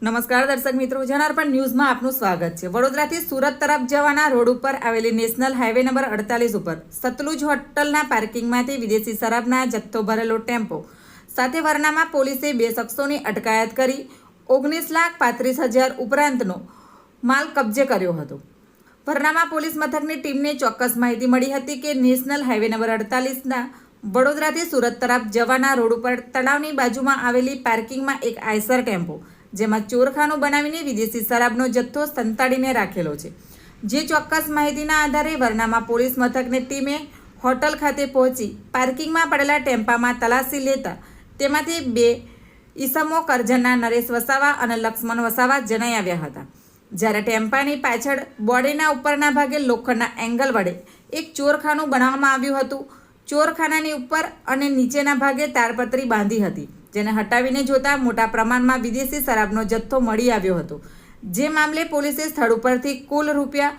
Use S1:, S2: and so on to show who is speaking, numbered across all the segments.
S1: નમસ્કાર દર્શક મિત્રો, જનાર્પણ ન્યૂઝમાં આપનું સ્વાગત છે. વડોદરાથી સુરત તરફ જવાના રોડ ઉપર આવેલી નેશનલ હાઈવે નંબર અડતાલીસ ઉપર સતલુજ હોટલના પાર્કિંગમાંથી વિદેશી શરાબના જથ્થો ભરેલો ટેમ્પો. સાથે વરનામાં પોલીસે બે શખ્સોની અટકાયત કરી ઓગણીસ લાખ પાંત્રીસ હજાર ઉપરાંતનો માલ કબજે કર્યો હતો. વરનામાં પોલીસ મથકની ટીમને ચોક્કસ માહિતી મળી હતી કે નેશનલ હાઈવે નંબર અડતાલીસના વડોદરાથી સુરત તરફ જવાના રોડ ઉપર તળાવની બાજુમાં આવેલી પાર્કિંગમાં એક આયસર ટેમ્પો, જેમાં ચોરખાનું બનાવીને વિદેશી શરાબનો જથ્થો સંતાડીને રાખેલો છે. જે ચોક્કસ માહિતીના આધારે વરનામાં પોલીસ મથકની ટીમે હોટલ ખાતે પહોંચી પાર્કિંગમાં પડેલા ટેમ્પામાં તલાશી લેતા તેમાંથી બે ઈસમો કરજણના નરેશ વસાવા અને લક્ષ્મણ વસાવા જણાઈ આવ્યા હતા. જ્યારે ટેમ્પાની પાછળ બોડીના ઉપરના ભાગે લોખંડના એંગલ વડે એક ચોરખાનું બનાવવામાં આવ્યું હતું ચોરખાનાની ઉપર અને નીચેના ભાગે તારપત્રી બાંધી હતી, જેને હટાવીને જોતા મોટા પ્રમાણમાં વિદેશી શરાબનો જથ્થો મળી આવ્યો હતો. જે મામલે પોલીસે સ્થળ ઉપરથી કુલ રૂપિયા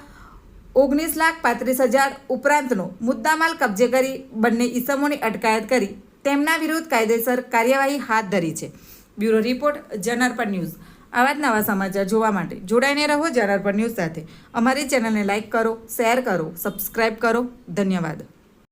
S1: ઓગણીસ લાખ પાંત્રીસ હજાર ઉપરાંતનો મુદ્દામાલ કબજે કરી બંને ઈસમોની અટકાયત કરી, તેમના વિરુદ્ધ કાયદેસર કાર્યવાહી હાથ ધરી છે. બ્યુરો રિપોર્ટ જનરપર ન્યૂઝ. આવા જ નવા સમાચાર જોવા માટે જોડાઈને રહો જનરપર ન્યૂઝ સાથે. અમારી ચેનલને લાઇક કરો, શેર કરો સબસ્ક્રાઈબ કરો. ધન્યવાદ.